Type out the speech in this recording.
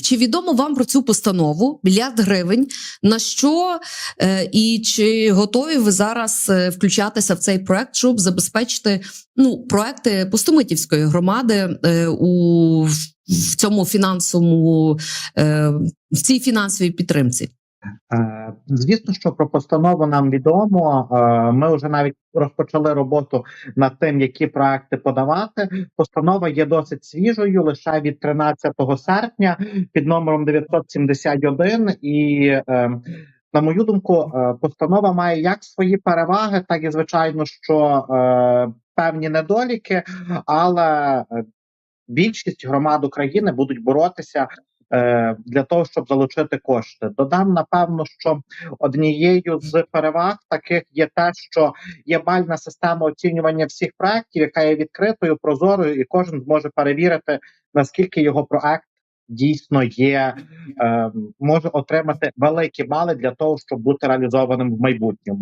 Чи відомо вам про цю постанову мільярд гривень? На що е, і чи готові ви зараз е, включатися в цей проект, щоб забезпечити ну проекти Пустомитівської громади е, у в цьому фінансовому в цій фінансовій підтримці? Е, Звісно, що про постанову нам відомо. Е, Ми вже навіть розпочали роботу над тим, які проекти подавати. Постанова є досить свіжою, лише від 13 серпня під номером 971. І е, на мою думку, постанова має як свої переваги, так і звичайно, що певні недоліки, але більшість громад України будуть боротися для того, щоб залучити кошти. Додам напевно, що однією з переваг таких є те, що є бальна система оцінювання всіх проектів, яка є відкритою, прозорою, і кожен зможе перевірити наскільки його проект дійсно є, е, може отримати великі бали для того, щоб бути реалізованим в майбутньому.